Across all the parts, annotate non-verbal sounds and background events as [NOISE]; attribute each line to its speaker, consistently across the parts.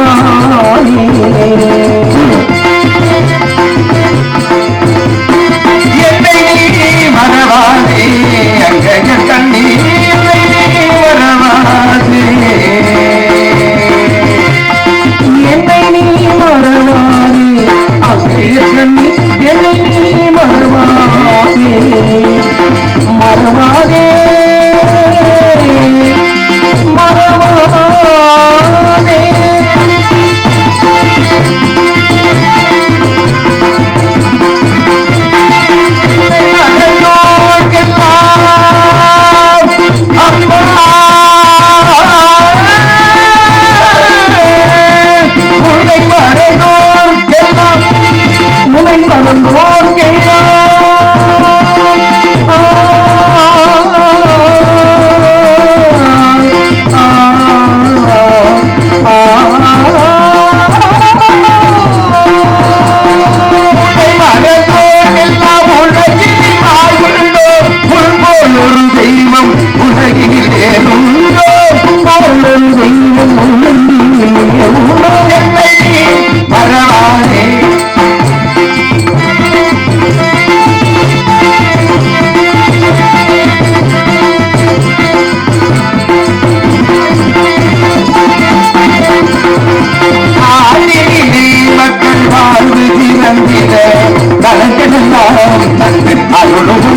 Speaker 1: மறவாயே
Speaker 2: தந்து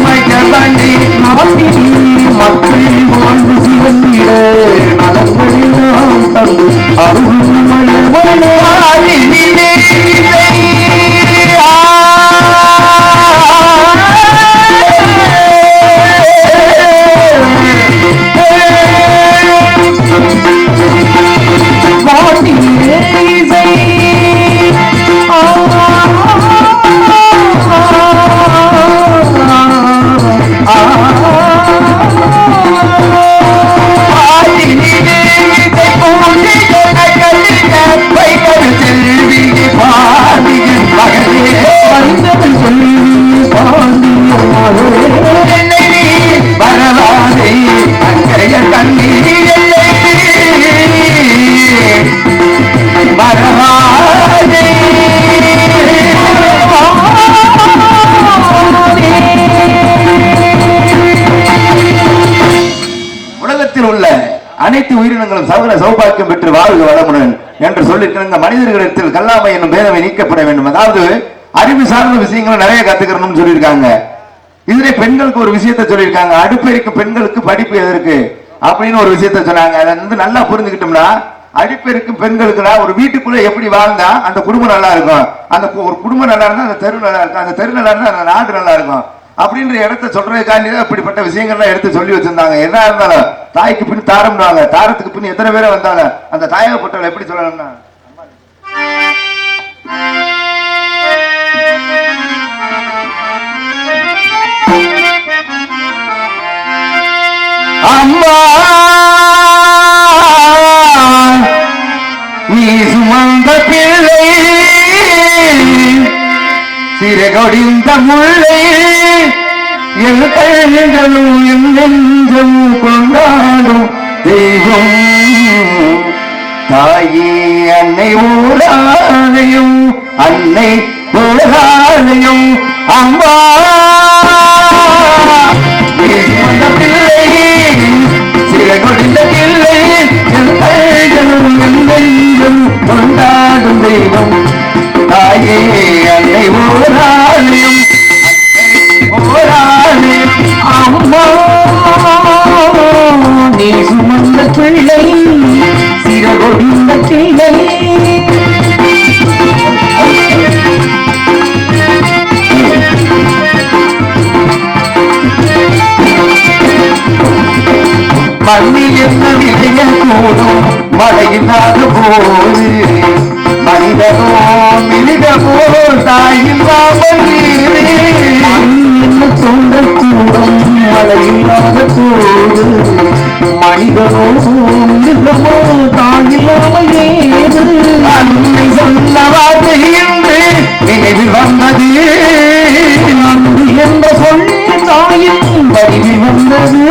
Speaker 2: அனைத்து உயிரினங்களும் சகல சௌபாக்கியம் பெற்று வாழ்க வளமுடன் என்று சொல்லியிருக்கிற இந்த மனிதர்களிடத்தில் கல்லாமை என்னும் பேதமை நீக்கப்பட வேண்டும். அதாவது அறிவு சார்ந்த விஷயங்களை நிறைய கத்துக்கணும்னு சொல்லியிருக்காங்க. இதுல பெண்களுக்கு ஒரு விஷயத்த சொல்லியிருக்காங்க. அடுப்பெருக்கு பெண்களுக்கு படிப்பு எதற்கு அப்படின்னு ஒரு விஷயத்த சொன்னாங்க. அதை வந்து நல்லா புரிஞ்சுக்கிட்டோம்னா அடிப்பெருக்கும் பெண்களுக்குனா ஒரு வீட்டுக்குள்ள எப்படி வாழ்ந்தா அந்த குடும்பம் நல்லா இருக்கும்? அந்த ஒரு குடும்பம் நல்லா இருந்தா அந்த தெரு நல்லா இருக்கும். அந்த தெரு நல்லா இருந்தா அந்த நாடு நல்லா இருக்கும். அப்படின்ற இடத்த சொல்றதுக்காண்டி தான் இப்படிப்பட்ட விஷயங்கள்லாம் எடுத்து சொல்லி வச்சிருந்தாங்க. என்ன இருந்தாலும் தாய்க்கு பின் தாரம்னாங்க தாரத்துக்கு பின் எத்தனை பேரை வந்தாங்க. அந்த தாயகப்பட்டவளை எப்படி சொல்லணும்னா? சிறகொடிந்த முள்ளே என் கண்களும் என் நெஞ்சம் கொண்டாடும் தெய்வம். தாயே அன்னை ஊராலையும் அன்னை ஊராலயம் அம்மா ஊராலயம்
Speaker 1: போராடு அம்மா. நீ சுமந்த பிள்ளை சிறகொடிந்த பிள்ளை.
Speaker 2: மண்ணில் என்ன விஜயம் கூடும் மழையில்லாத போது. மனிதனோ மிருகமோ தாயில்லாமல்
Speaker 1: என்ன சொந்த கூடம் மழையில்லாத போது மனிதனோ மிருகமோ தாயில்லாமல் ஏது
Speaker 2: அன்னை சொன்ன வார்த்தை என்று நினைவில் வந்தது.
Speaker 1: என்ற சொல்லி தாயின் வடிவில் வந்தது.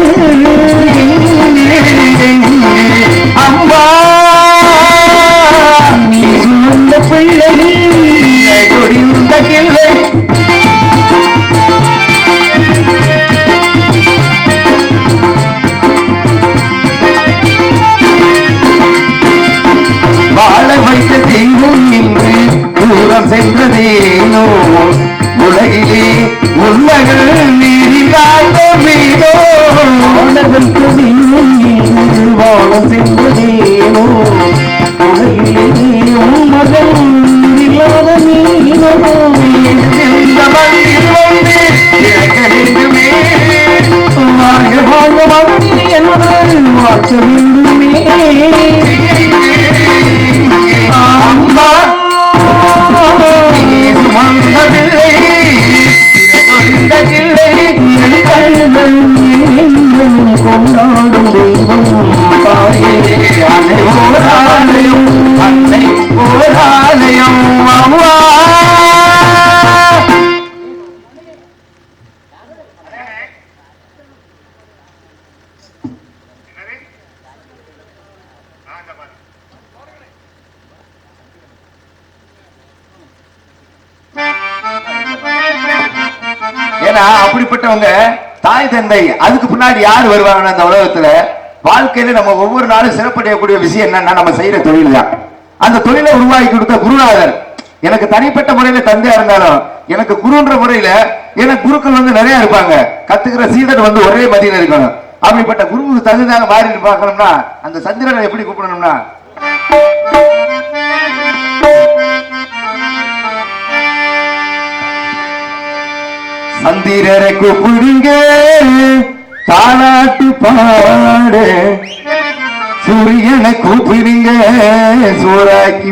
Speaker 1: என்றும் தெய்வம்
Speaker 2: அன்னை போராலயம் அன்னை ஓராலயம் அம்மா. தந்தை அதுக்கு பின்னாடி யார் வருவாங்கன்னா அந்த உலகத்துல? வாழ்க்கையில நம்ம ஒவ்வொரு நாளும் சிறப்படையக்கூடிய விஷயம் என்னன்னா நம்ம செய்யற தொழில் தான். அந்த தொழிலை உருவாக்கி கொடுத்த குருநாதர். எனக்கு தனிப்பட்ட முறையில தந்தையா இருந்தாலும் எனக்கு குருன்ற முறையில எனக்கு குருக்கள் வந்து நிறைய இருப்பாங்க. கத்துக்கிற சீடர் வந்து ஒரே மதியில இருக்கணும். அப்படிப்பட்ட குருவுக்கு தகுந்தாங்க மாறி பார்க்கணும்னா அந்த சந்திரனை எப்படி கூப்பிடணும்னா மந்திரரை கூப்பிடுங்க தாலாட்டு பாடு. சூரியனை கூப்பிடுங்க சூறாக்கி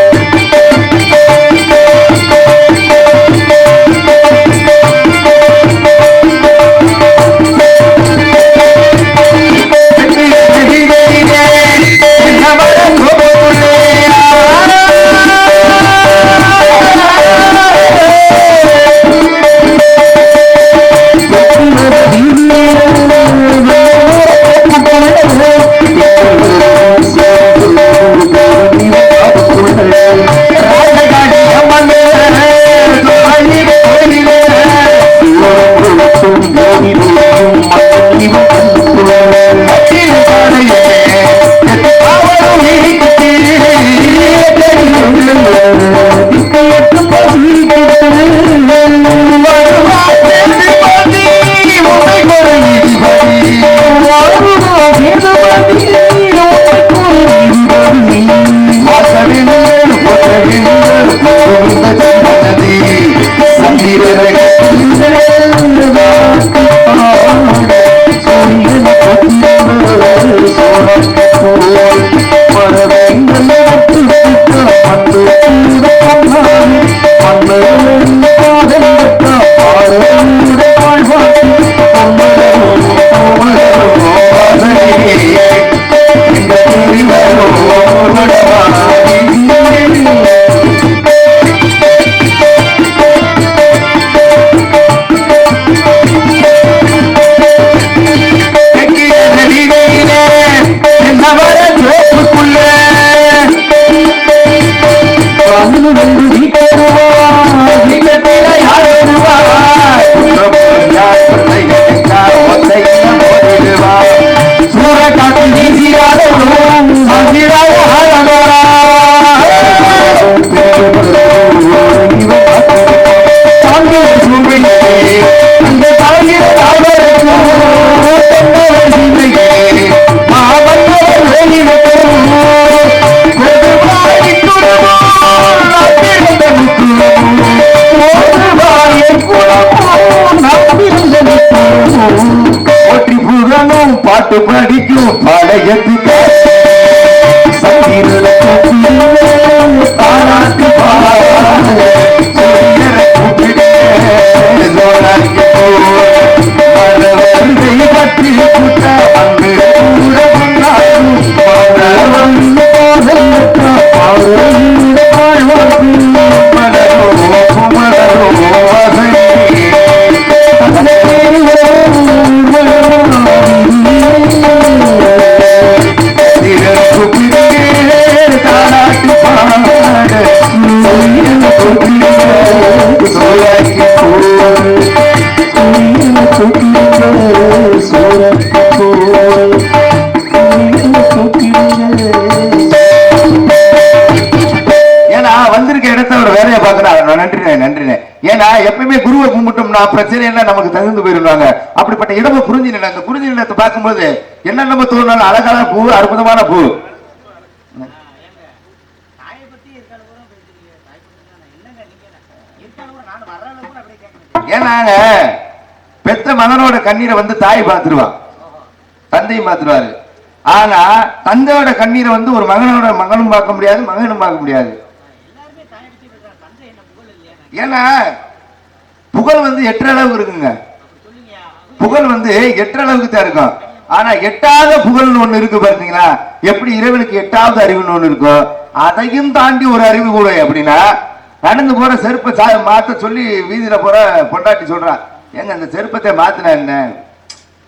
Speaker 2: போற்றி ಗೆದ್ದಿದ್ದ எப்பயுமே குருவை கும்பிட்டோம்னா பிரச்சனை என்ன நமக்கு தகுந்து போயிருந்தாங்க அப்படிப்பட்ட இடமும் புரிஞ்சு நிலை அந்த நிலத்தை பார்க்கும்போது என்னென்னமோ தோணுனாலும் அழகான பூ அற்புதமான பூ. ஏன்னாங்க? பெத்த மகனோட கண்ணீரை வந்து தாய் பார்த்துருவான் தந்தையும் பார்த்துருவாரு. ஆனா தந்தையோட கண்ணீரை வந்து ஒரு மகனோட மகனும் பார்க்க முடியாது மகனும் பார்க்க முடியாது. ஏன்னா புகழ் வந்து எட்டு அளவுக்கு இருக்குங்க. புகழ் வந்து எட்டு அளவுக்கு தான் இருக்கும். ஆனா எட்டாவது புகழ்னு ஒண்ணு இருக்கு பாத்தீங்களா? எப்படி இறைவனுக்கு எட்டாவது அறிவுன்னு ஒண்ணு இருக்கோ அதையும் தாண்டி ஒரு அறிவு கூட அப்படின்னா நடந்து போற செருப்பை சா மாற்ற சொல்லி வீதியில போற பொண்டாட்டி சொல்றான் ஏங்க அந்த செருப்பத்தை மாத்தினா என்ன?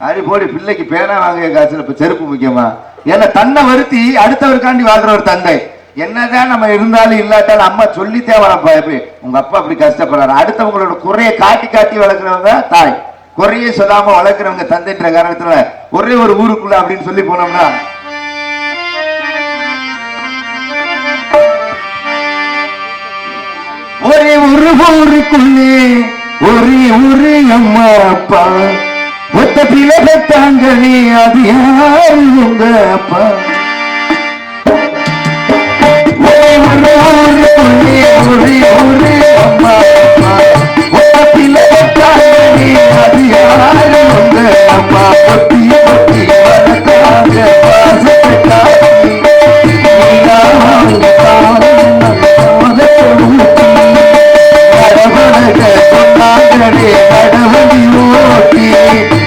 Speaker 2: அரி போடி பிள்ளைக்கு பேனா வாங்கிய காசுல இப்ப செருப்பு முக்கியமா? ஏன்னா தன்னை வருத்தி அடுத்தவருக்காண்டி வாழ்ற ஒரு தந்தை. என்னதான் நம்ம இருந்தாலும் இல்லாட்டாலும் அம்மா சொல்லித்தே வளர்ப்பா எப்படி? உங்க அப்பா அப்படி கஷ்டப்படுறாரு. அடுத்தவங்களோட குறைய காட்டி காட்டி வளர்க்குறவங்க தாய். குறையே சொல்லாம வளர்க்குறவங்க தந்தைன்ற காரணத்துல ஒரே ஒரு ஊருக்குள்ள அப்படின்னு சொல்லி போனோம்னா ஒரு ஊருக்குள்ளே ஒரே ஒரு அம்மா அப்பா. ஒத்த பிள்ளை தாங்களே அது யாரு உங்க அப்பா? ஒரே கடவுளக கடவுளி ஓட்டி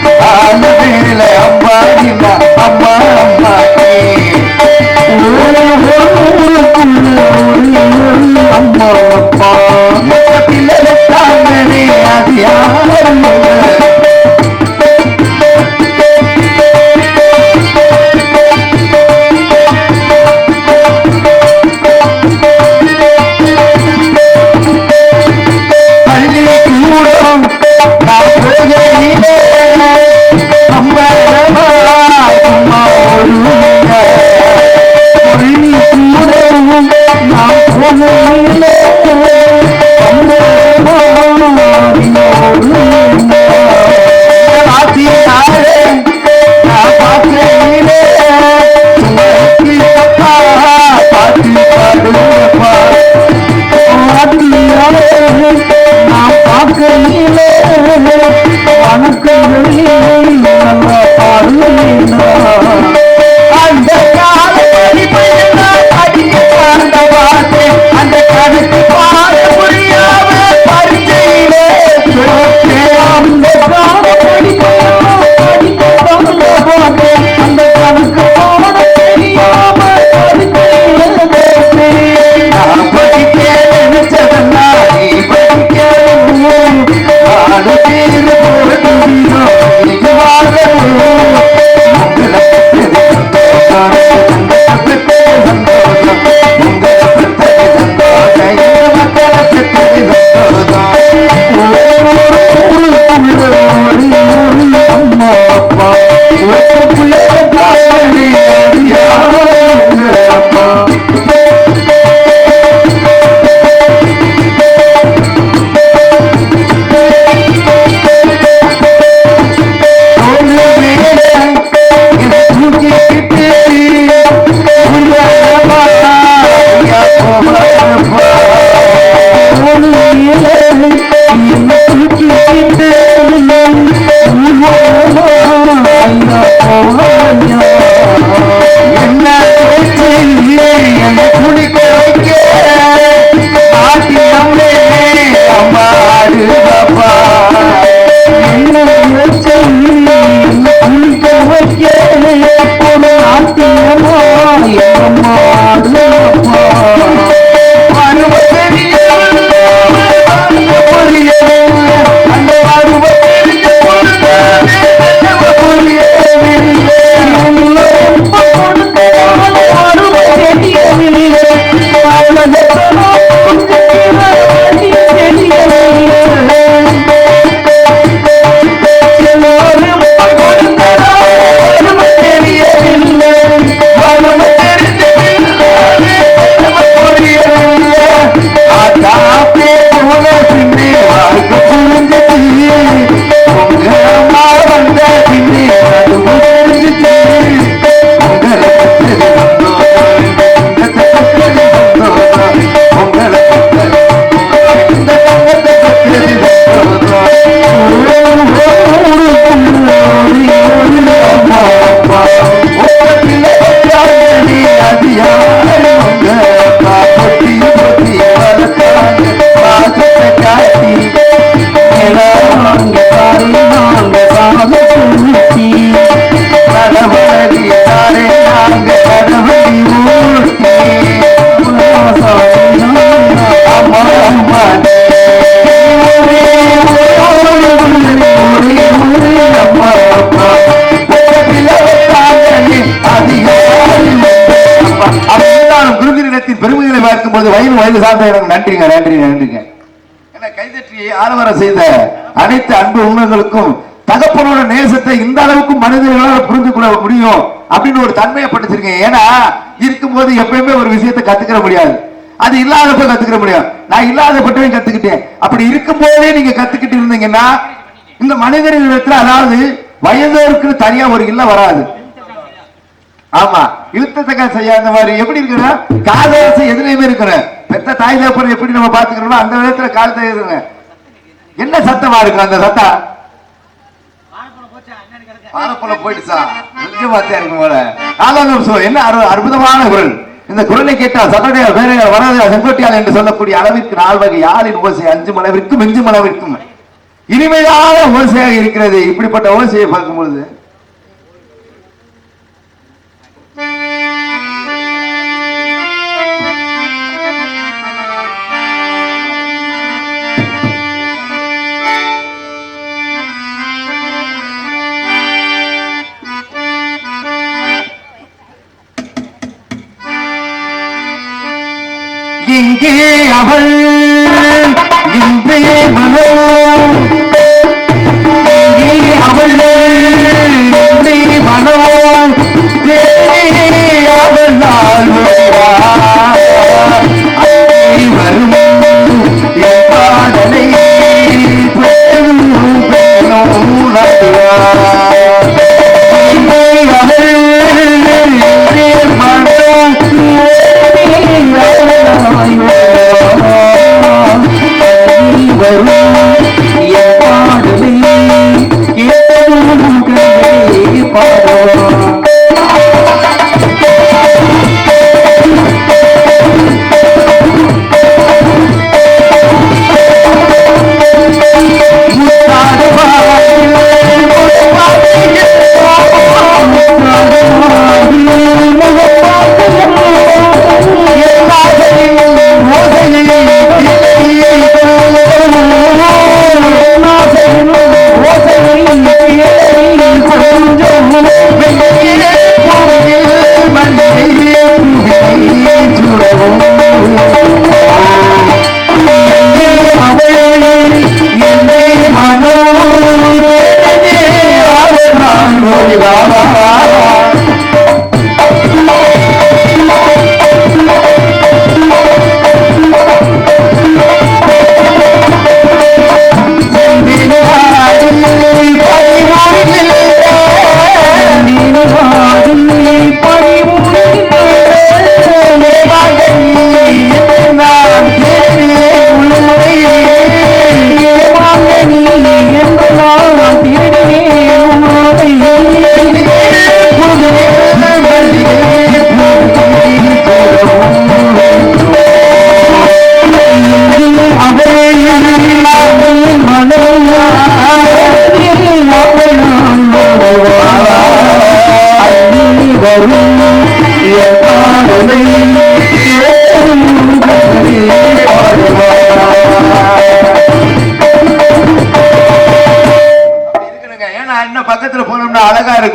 Speaker 2: எல்லாருக்கும் வயது சார்ந்த எனக்கு நன்றிங்க நன்றி நன்றிங்க என கைதட்டி செய்த அனைத்து அன்பு உள்ளங்களுக்கும் தகப்பனோட நேசத்தை இந்த அளவுக்கு மனிதர்களால் புரிந்து கொள்ள முடியும் அப்படின்னு ஒரு தன்மையை படிச்சிருக்கேன் ஏன்னா இருக்கும்போது எப்பயுமே ஒரு விஷயத்தை கத்துக்கிற முடியாது. அது இல்லாதப்ப கத்துக்கிற முடியும். நான் இல்லாதப்பட்டவையும் கத்துக்கிட்டேன். அப்படி இருக்கும்போதே நீங்க கத்துக்கிட்டு இருந்தீங்கன்னா இந்த மனிதர்களிடத்துல அதாவது வயதோருக்கு தனியா ஒரு இல்ல வராது. ஆமா இழுத்தத்தக்க செய்யாத மாதிரி எப்படி இருக்குன்னா காதரசு எதுலையுமே இருக்கிறேன் பெத்த தாய் தகப்பன் எப்படி நம்ம பாத்துக்கிறோமோ அந்த விதத்துல கால் தகுதுங்க என்ன சத்தமா இருக்கு அந்த சத்தம்
Speaker 3: வாழைப்பழம் போச்சா என்னன்னு கேளுங்க
Speaker 2: பாலப்பழம் போயிடுச்சா கொஞ்சம் இருக்கும் போல நாலாம் நிமிஷம் என்ன அரு- அற்புதமான குரல். இந்த குரலை கேட்டால் சட்டடையார் வேறையார் வரதையார் செங்கோட்டியால் என்று சொல்லக்கூடிய அளவிற்கு நால் வகை யாழின் ஓசை அஞ்சு மளவிற்கும் மிஞ்சு மளவிற்கும் இனிமையான ஓசையாக இருக்கிறது. இப்படிப்பட்ட ஓசையை பார்க்கும் பொழுது இங்கே அவள் இன்றே மனோ. இங்கே அவள்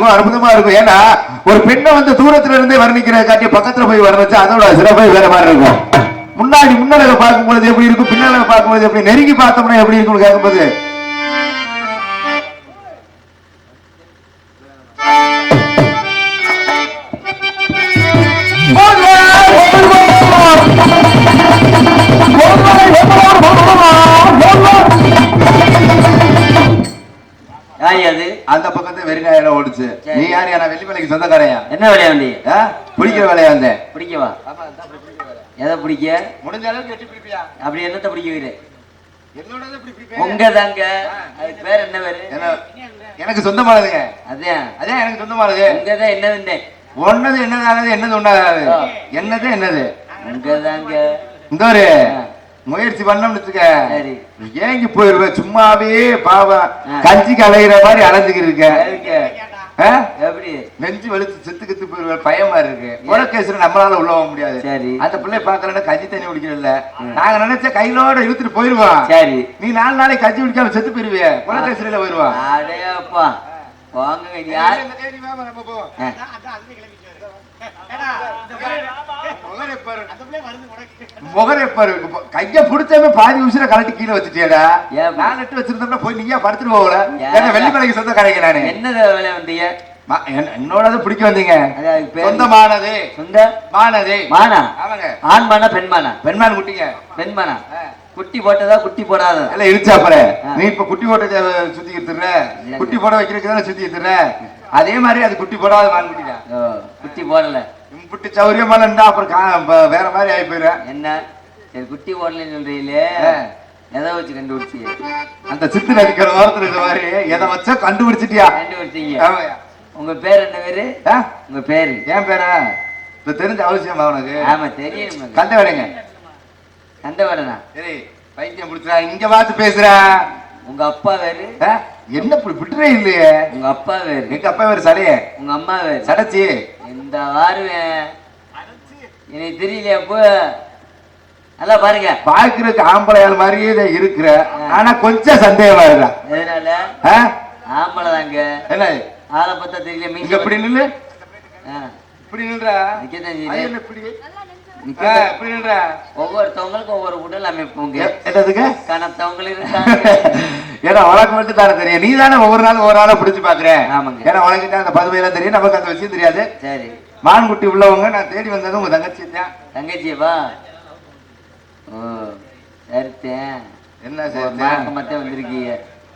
Speaker 2: இருக்கும் அற்புதமா இருக்கும். ஏன்னா ஒரு பெண்ணை வந்து தூரத்துல இருந்தே வர்ணிக்கிற காட்டி பக்கத்துல போய் வர்ணிச்சு அதோட சிறப்பே வேற மாதிரி இருக்கும். முன்னாடி முன்னழக பார்க்கும்போது எப்படி இருக்கும் பின்னழக பார்க்கும்போது எப்படி நெருங்கி பார்த்தோம்னா எப்படி இருக்கும்னு கேட்கும்போது
Speaker 4: சரி.
Speaker 2: நீ யாரு நான் வெள்ளிமலைக்கு சொந்தக்காரையா?
Speaker 4: என்ன வேலையா வண்டி
Speaker 2: ஆ? பிடிக்கிற வேலையா வந்தேன்
Speaker 4: பிடிக்கவா? எதை பிடிக்க?
Speaker 2: முடிஞ்ச அளவுக்கு எட்டி பிடிப்பியா?
Speaker 4: அப்படி என்னத்த பிடிக்க வைக்கிறேன்
Speaker 2: என்னோட இப்படி பிடிப்பேன்
Speaker 4: உங்க தாங்க அதுக்கு பேர் என்ன பேரு?
Speaker 2: எனக்கு சொந்தமானதுங்க.
Speaker 4: அதான்.
Speaker 2: அதான் எனக்கு சொந்தமானது.
Speaker 4: உங்க தான் என்னதுன்னு
Speaker 2: ஒன்னது என்னதானது என்னது ஒன்னாதானது. என்னது என்னது?
Speaker 4: உங்க தாங்க
Speaker 2: இந்த ஒரு முயற்சி பண்ணோம்னு. ஏங்கி போயிருவேன் சும்மாவே பாவம். கஞ்சிக்கு அலைகிற மாதிரி அலைஞ்சுக்கிட்டு இருக்க?
Speaker 4: எப்படி?
Speaker 2: நெஞ்சு வெளுத்து செத்து கித்து போயிருவேன் பயமா இருக்கு. குலக்கேசரி நம்மளால உள்ள போக முடியாது.
Speaker 4: சரி.
Speaker 2: அந்த பிள்ளை பாக்கலன்னா கஞ்சி தண்ணி குடிக்கல நாங்க நினைச்ச கையிலோட இழுத்துட்டு போயிருவோம்.
Speaker 4: சரி.
Speaker 2: நீ நாலு நாளைக்கு கஞ்சி குடிக்காம செத்து போயிருவிய. குலக்கேசரியில போயிருவான்
Speaker 4: அடையப்பா. வாங்க யார் ஆ.
Speaker 3: அதான் அதான் அதுல கிளம்பிட்டு வருது. ஏடா, இந்த பிள்ளை- அந்த பிள்ளை
Speaker 2: முகரை பாரு. கைய புடிச்சவே பாதி நிமிஷம் கலட்டி கீழே வச்சுட்டியடா.
Speaker 4: ஏன்?
Speaker 2: நான் நட்டு வச்சிருந்தோம்னா போய் நீயா படுத்துட்டு போகல.
Speaker 4: ஏன்?
Speaker 2: ஏன்னா வெள்ளிமலைக்கு சொந்த கடைக்கு நானு.
Speaker 4: என்ன வேலை வந்தீங்க?
Speaker 2: மா- என்ன- என்னோடது பிடிக்க வந்தீங்க. சொந்தமானது.
Speaker 4: சொந்த?
Speaker 2: மானது.
Speaker 4: மானா?
Speaker 2: ஆமாங்க.
Speaker 4: ஆண் மானா பெண் மானா
Speaker 2: பெண்மான் குட்டிங்க.
Speaker 4: பெண் மானா குட்டி போட்டதா குட்டி போடாததா?
Speaker 2: எல்லாம் இடிச்சாப்பற
Speaker 4: ஆ.
Speaker 2: நீ இப்ப குட்டி போட்ட சுத்தி எடுத்துற. குட்டி போட வைக்கிறதுக்கு தானே சுத்தி எடுத்துற அதே மாதிரி அது குட்டி போடாத மான்
Speaker 4: குட்டி போடல.
Speaker 2: குட்டி சௌரியமான இருந்தா அப்புறம் வேற மாதிரி ஆகி போயிடுறேன்
Speaker 4: என்ன? சரி குட்டி போடலன்னு சொல்றீங்களே. எதை வச்சு கண்டுபிடிச்சி?
Speaker 2: அந்த சித்து நடிக்கிற வாரத்துல இந்த மாதிரி எதை வச்சா கண்டுபிடிச்சிட்டியா?
Speaker 4: கண்டுபிடிச்சீங்க. உங்க பேர் என்ன பேரு? உங்க பேரு?
Speaker 2: என் பேரா? இப்ப தெரிஞ்ச அவசியமா உனக்கு.
Speaker 4: ஆமா தெரியும்
Speaker 2: கண்ட வேலைங்க
Speaker 4: கண்ட வேடனா
Speaker 2: சரி பைத்தியம் பிடிச்சா இங்க பார்த்து பேசுற
Speaker 4: உங்க அப்பா வேறு?
Speaker 2: என்ன இப்படி விட்டுறே இல்லையே?
Speaker 4: உங்க அப்பா வேறு.
Speaker 2: எங்க அப்பா வேற சடையே?
Speaker 4: உங்க அம்மா வேறு.
Speaker 2: சடைச்சி?
Speaker 4: இந்த வாருவேன் எனக்கு தெரியலையா அப்போ நல்லா பாருங்க.
Speaker 2: பாக்குறதுக்கு ஆம்பளையால் மாதிரியே தான் இருக்கிற. ஆனா கொஞ்சம் சந்தேகமா இருக்கா?
Speaker 4: எதனால?
Speaker 2: ஆ?
Speaker 4: ஆம்பளை தாங்க.
Speaker 2: என்ன?
Speaker 4: ஆளை பார்த்தா தெரியல
Speaker 2: இங்க
Speaker 4: மீங்க
Speaker 2: இப்படி நில்லு. இப்படி நில்றா? இப்படி?
Speaker 4: ஒவ்வொருத்தவங்களுக்கும் ஒவ்வொரு உடல் அமைப்புங்க.
Speaker 2: என்னதுக்கு
Speaker 4: கணத்தவங்களும் இருக்காங்க. [LAUGHS]
Speaker 2: ஏன்னா உனக்கு மட்டும் தானே தெரியும். நீ தானே ஒவ்வொரு நாளும் ஒவ்வொரு நாளும் பிடிச்சு பாக்குற
Speaker 4: ஆமாங்க.
Speaker 2: ஏன்னா உனக்கு தான் அந்த பதுமையெல்லாம் தெரியும். நமக்கு அந்த விஷயம் தெரியாது.
Speaker 4: சரி.
Speaker 2: மான்குட்டி உள்ளவங்க நான் தேடி வந்தது உங்க தங்கச்சி தான்.
Speaker 4: தங்கச்சியவா? ஓ சரித்தேன்
Speaker 2: என்ன
Speaker 4: ஒரு
Speaker 2: சரி
Speaker 4: வந்திருக்கீங்க.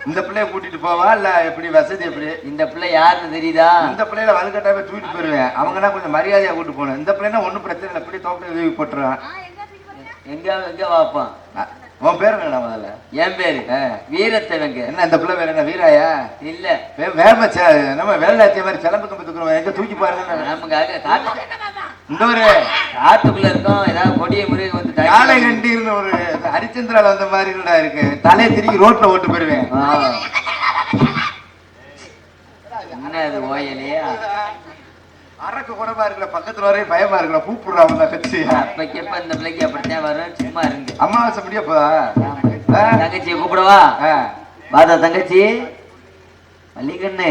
Speaker 2: இந்த பிள்ளைய கூட்டிட்டு போவா? இல்ல எப்படி? வசதி எப்படி?
Speaker 4: இந்த பிள்ளை யாருன்னு தெரியுதா?
Speaker 2: இந்த பிள்ளையில வலுக்கட்டாவே தூக்கிட்டு போயிருவேன். அவங்கன்னா கொஞ்சம் மரியாதையா கூட்டு போகணும். இந்த பிள்ளைனா ஒண்ணும் பிரச்சனை இல்லை. இப்படி தோப்பிட்டு உதவி போட்டுருவான்.
Speaker 4: எங்க எங்க வாப்பான்
Speaker 2: உன் பேர் என்னடா முதல்ல?
Speaker 4: என் பேரு. வீரத்தவங்க
Speaker 2: என்ன இந்த பிள்ளை பேர் என்ன வீராயா?
Speaker 4: இல்ல.
Speaker 2: வேம நம்ம வேலாத்திய மாதிரி சிலம்பு கம்பு தூக்குறோம் எங்க தூக்கி பாருங்க
Speaker 4: நமக்காக
Speaker 2: இந்த ஒரு
Speaker 4: காட்டுக்குள்ள இருக்கோம். ஏதாவது கொடிய முறை வந்து
Speaker 2: காலை கண்டின்னு ஒரு ஹரிச்சந்திரால வந்த மாதிரி இருக்கு? தலையை திருக்கி ரோட்ல ஓட்டு போயிருவேன்.
Speaker 4: என்ன அது ஓயலையா
Speaker 2: அரக்கு குறமா இருக்குல்ல பக்கத்துல வரையும் பயமா இருக்குல்ல கூப்பிடுறாங்க தான் கட்சி.
Speaker 4: அப்பக்கப்ப இந்த பிள்ளைக்கு அப்படித்தான் வரும்? சும்மா இருங்க.
Speaker 2: அமாவாசை முடியப்பா
Speaker 4: தங்கச்சியை கூப்பிடவா? வாதா தங்கச்சி. மல்லிகண்ணு.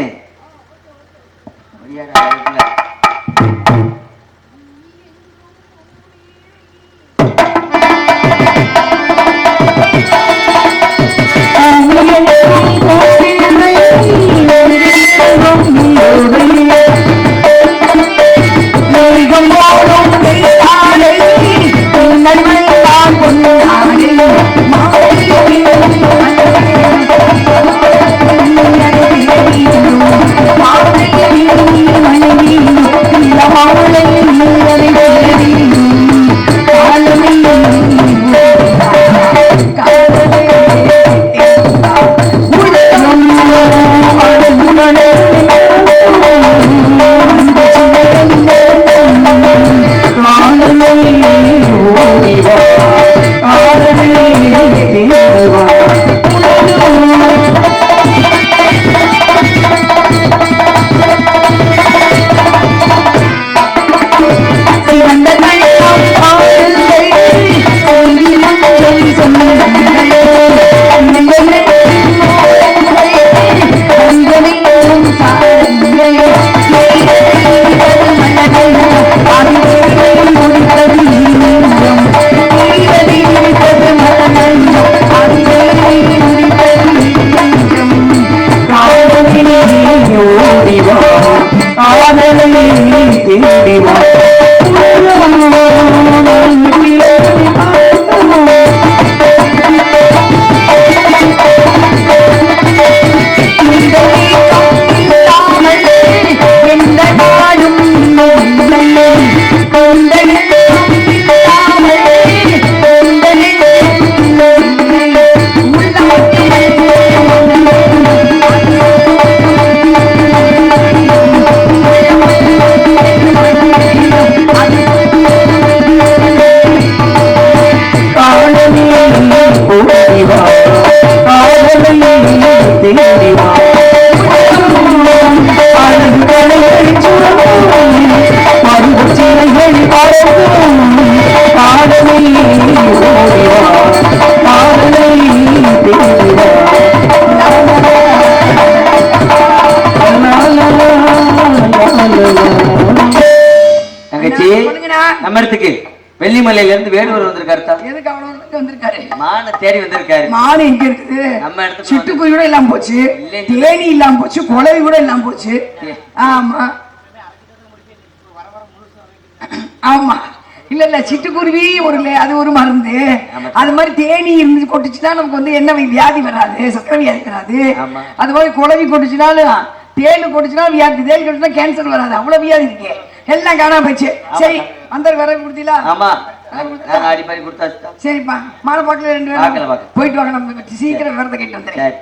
Speaker 4: தங்கச்சி நம்ம இடத்துக்கு
Speaker 5: வெள்ளிமலையில இருந்து வேலூர் வந்திருக்காருத்தா
Speaker 4: எதுக்கு அவ்வளவு வந்திருக்காரு?
Speaker 5: மான தேடி வந்திருக்காரு.
Speaker 4: மானு எங்க இருக்குது?
Speaker 5: நம்ம
Speaker 4: சிட்டுக்குருவி கூட இல்லாம போச்சு. தேனி இல்லாம போச்சு. குளவி கூட இல்லாம போச்சு. ஆமா. ஆமா. இல்ல இல்ல சிட்டுக்குருவி ஒரு அது ஒரு மருந்து. அது மாதிரி தேனி இருந்து கொட்டுச்சுன்னா நமக்கு வந்து என்ன வியாதி வராது. சக்கரை வியாதி வராது. அது மாதிரி குளவி கொட்டுச்சுனாலும் தேனு கொட்டுச்சுனா வியாதி தேனி கொட்டுச்சுனா கேன்சர் வராது. அவ்வளவு வியாதி இருக்கு. எல்லாம் காணாம போச்சு சரி அந்த விறகு கொடுத்தீங்களா?
Speaker 5: ஆமா. அடிப்படை கொடுத்தாச்சு.
Speaker 4: சரிப்பா. மாலை பாட்டில் ரெண்டு பேரும். போயிட்டு வாங்க நம்ம சீக்கிரம் விரத கேட்டு வந்துடுறேன்.